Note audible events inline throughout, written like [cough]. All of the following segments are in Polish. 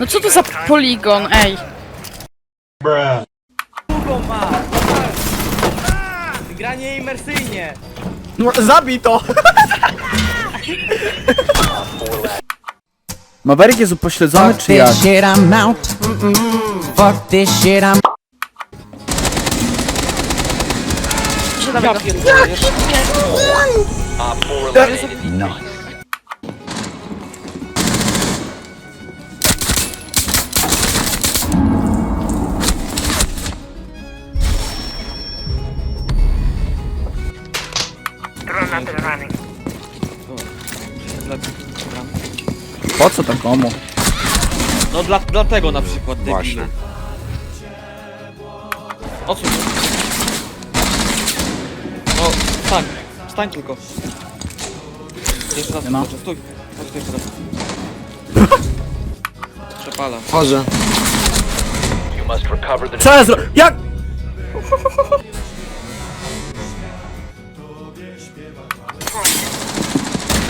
No co to za poligon, ej? Długą ma! Granie imersyjnie! No, zabij to! Maverick jest upośledzony Fuck czy jak? this shit, I'm out. Fuck this shit, I'm dawaj go. Po co to komu? No dla, dlatego na przykład. Właśnie. Odsuń się. No, stań. Stań tylko. Jeszcze raz, Nie no. proszę, stój. Chodź tutaj teraz. Przepalam. Wchodzę. Co ja zro... Jak? [laughs]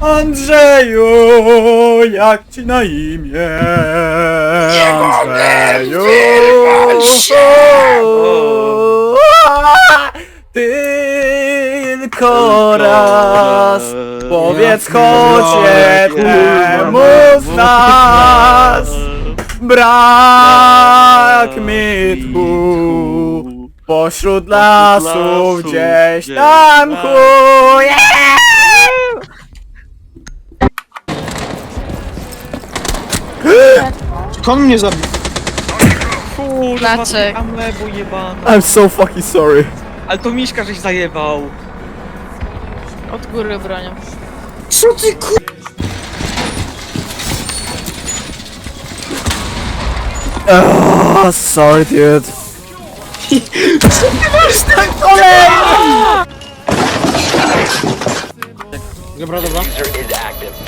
Andrzeju, jak ci na imię? Andrzeju. [laughs] Tylko raz powiedz choć jednemu z nas brak mi tchu pośród lasów gdzieś tam chuje. Kon mnie zabił. Kurwa, Znaczy. amebo jebana. I'm so fucking sorry. Ale to Miśka żeś zajebał. Od góry bronią. Co ty kur... Oh, sorry dude. Dobra, dobra.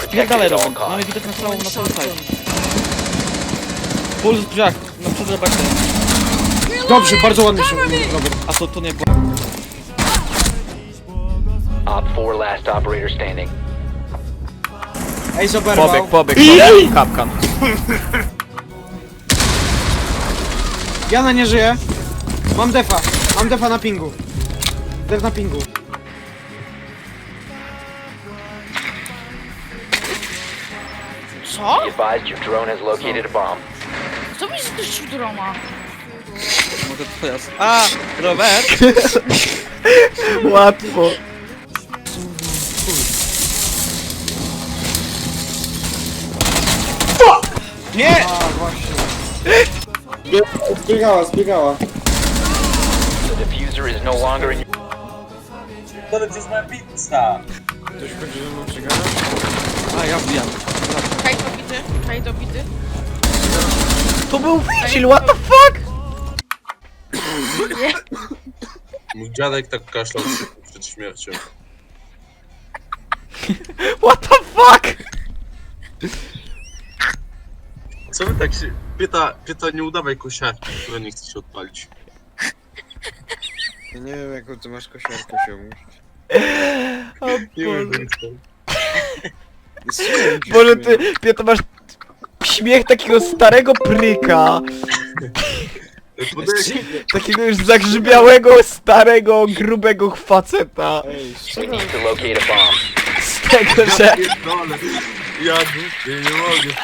Spierdalaj Robin. Mamy widok na całą, na cały site. Puls brzeg, na przed Rebekiem. Dobrze, bardzo ładnie się Robert. A to, to nie było. Op 4 last operator standing. Ej, zoberwał. Pobieg, pobieg, pobieg. Kapkan. Jana nie żyje. Mam defa. Mam defa na pingu. Def na pingu. Co? Be advised your drone has located a bomb. Mi zniszczył droma? Może twoja... A, Robert! [laughs] Łatwo. Nie! Zbiegała, zbiegała. The diffuser is no longer in your Ktoś będzie ze mną przegadać? A, ja wbijam. Kaj dobity, kaj dobity. To był Vigil, what the fuck? Mój dziadek tak kaszlał przed śmiercią. [laughs] What the fuck? Co wy tak się... Pieta, Pieta nie udawaj kosiarki, która nie chce się odpalić. Ja nie wiem jaką ty masz kosiarkę się Nie wiem, jak to- Może ty, Piotr, masz śmiech takiego starego pryka. Takiego już zagrzybiałego, starego, grubego faceta. Ej, We need to locate a bomb. Z tego, że... pierdolę. Ja dupie, nie mogę.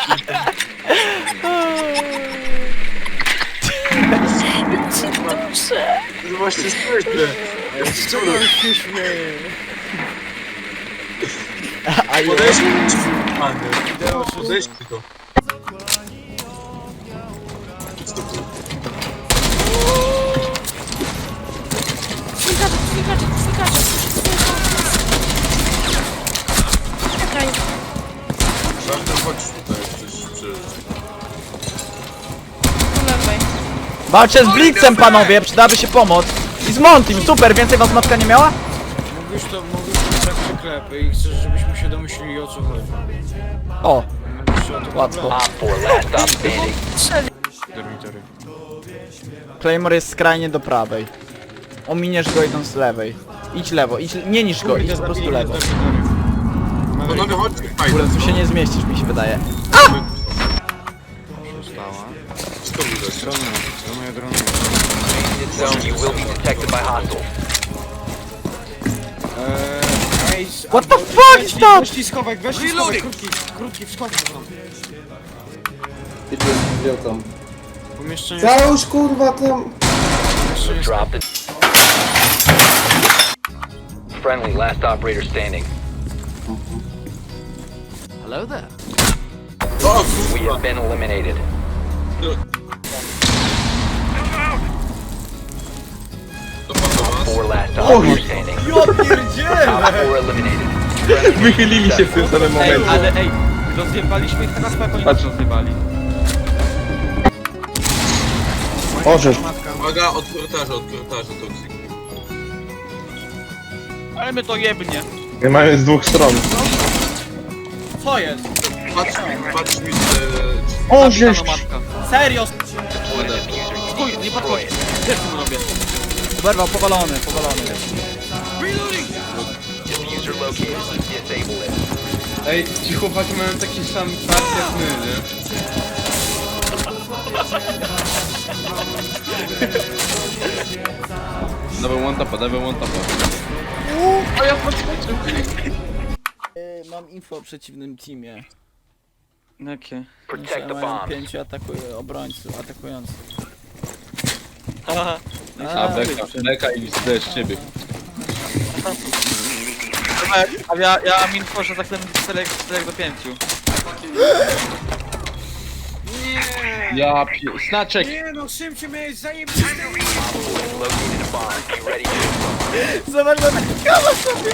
To właśnie z czego on się śmieje? A ja... Podejdź Panie. Podejdź tylko. Walczę z Blitzem, panowie, przydałaby się pomoc. I z Montim, super, więcej was matka nie miała? Mówisz to, mówisz to tak przyklepy i chcesz, żebyśmy się domyślili o co chodzi. O, łatwo. Op 4, last stop standing. Dormitory. Claymore jest skrajnie do prawej. Ominiesz go idąc z lewej. Idź lewo, idź, nie niż go, idź po prostu lewo. Panowie, chodźcie, W ogóle fajnie. tu się nie zmieścisz, mi się wydaje. Co widać? Dronuję, You will be detected by What the fuck is that? Reloading. kurwa tam! Drop it. Friendly, last operator standing. Hello there. We have been eliminated. Four eliminated. Friendly Wychylili się w tym samym Ej, momencie. ale ej, rozjebaliśmy ich teraz, oni nas rozjebali. Orzesz. Uwaga, od korytarza, od korytarza, toksik. Ale my to jebnie. Nie mają z dwóch stron. Co jest? Patrz, patrz mi, e, Orzesz! matka. Serio? Chuj, nie podchodź. Też tu robię. Oberwał, powalony, powalony. Diffuser located. Disable it. Ej, ci chłopaki mają taki sam fart jak my, nie? Dawaj one tapa, dawaj one tapa. Mam info o przeciwnym teamie. Jakie? Protect the bombs. pięciu atakuje, obrońców, atakujących. Aha. A, beka, beka i z ciebie. A ja, ja że tak ten 4, 4 do 5. Ja pie... Snaczek! Nie no, szybciej miałeś zajebiste Zobacz, zobacz, kawa sobie!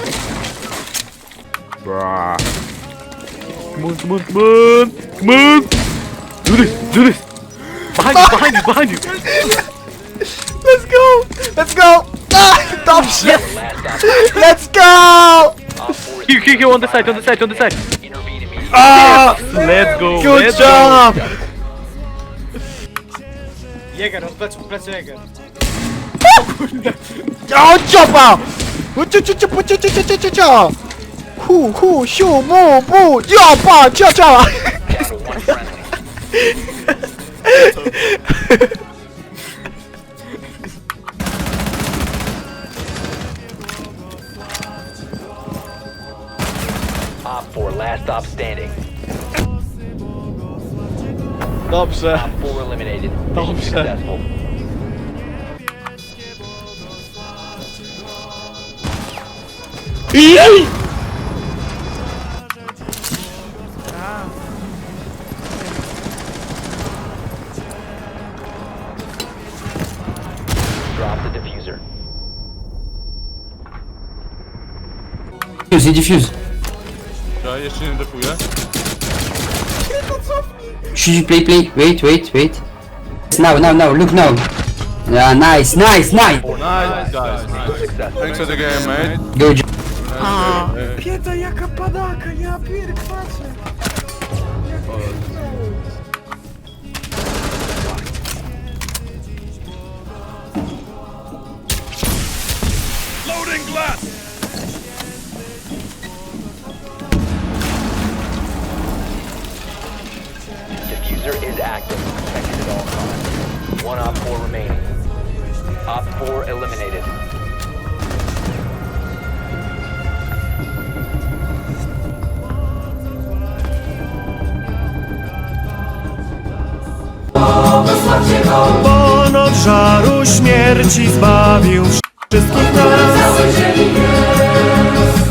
Come on, come on, come on! Come on! Do this, do this! Behind you, behind you, behind you! [laughs] Let's go! Let's go! Ah! Top shit! [laughs] Let's go! You, here, here, on the side, on the side, on the side! Ah! Let's go! Good let's job! Go. Jäger, on jump, plecy Jäger. O, [laughs] ciopa! Hu, hu, siu, mu, mu, ciopa, ciopa! [laughs] Op 4, last stop standing. Dobrze. Op 4 eliminated. Mission Dobrze. successful. Drop the diffuser. Diffuse, diffuse. Ja jeszcze nie defuję. Should you play, play? Wait, wait, wait. Now, now, now, look now. Yeah, nice, nice, nice. Nice, guys. Successful. Thanks for the game, mate. Go, Jo- Pieta jaka padaka, ja pierkwaczę. Diffuser 4 remaining. Op 4 eliminated. Ponoć żaru śmierci zbawił wszystkich nas